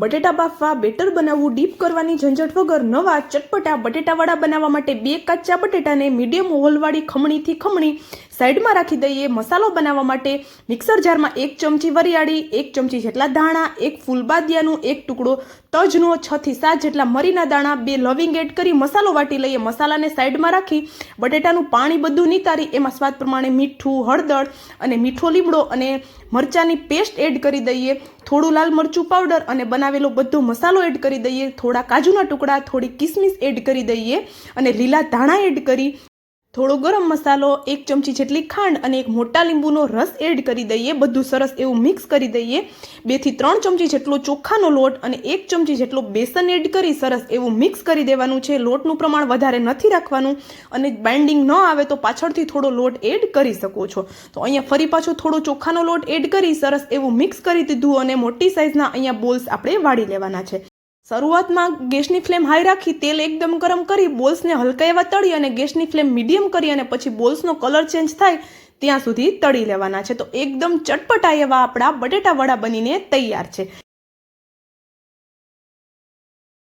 બટેટા બાફવા, બેટર બનાવવું, ડીપ કરવાની ઝંઝટ વગર નવા, ચટપટા બટેટાવાળા બનાવવા માટે બે કાચા બટેટાને મીડિયમ હોલવાળી ખમણીથી ખમણી સાઈડમાં રાખી દઈએ. મસાલો બનાવવા માટે મિક્સર જારમાં એક ચમચી વરિયાળી, એક ચમચી જેટલા દાણા એક ફૂલબાદિયાનું એક ટુકડો તજનો છ થી સાત જેટલા મરીના દાણા, બે લવિંગ એડ કરી મસાલો વાટી લઈએ. મસાલાને સાઈડમાં રાખી બટેટાનું પાણી બધું નિતારી, એમાં સ્વાદ પ્રમાણે મીઠું, હળદર અને મીઠો લીમડો અને મરચાંની પેસ્ટ એડ કરી દઈએ. થોડું લાલ મરચું પાવડર અને બનાવેલો બધો મસાલો એડ કરી દઈએ, થોડા કાજુના ટુકડા, થોડી કિસમિસ એડ કરી દઈએ અને લીલા ધાણા એડ કરી થોડો ગરમ મસાલો, એક ચમચી જેટલી ખાંડ અને એક મોટા લીંબુનો રસ એડ કરી દઈએ. બધું સરસ એવું મિક્સ કરી દઈએ. બેથી ત્રણ ચમચી જેટલો ચોખાનો લોટ અને એક ચમચી જેટલો બેસન એડ કરી સરસ એવું મિક્સ કરી દેવાનું છે. લોટનું પ્રમાણ વધારે નથી રાખવાનું અને બાઇન્ડિંગ ન આવે તો પાછળથી થોડો લોટ એડ કરી શકો છો. તો અહીંયા ફરી પાછો થોડો ચોખાનો લોટ એડ કરી સરસ એવું મિક્સ કરી દીધું અને મોટી સાઇઝના અહીંયા બોલ્સ આપણે વાળી લેવાના છે. શરૂઆતમાં ગેસની ફ્લેમ હાઈ રાખી તેલ એકદમ ગરમ કરી બોલ્સને હલકા એવા તળી અને ગેસની ફ્લેમ મીડિયમ કરી અને પછી બોલ્સનો કલર ચેન્જ થાય ત્યાં સુધી તળી લેવાના છે. તો એકદમ ચટપટા એવા આપણા બટેટાવડા બનીને તૈયાર છે.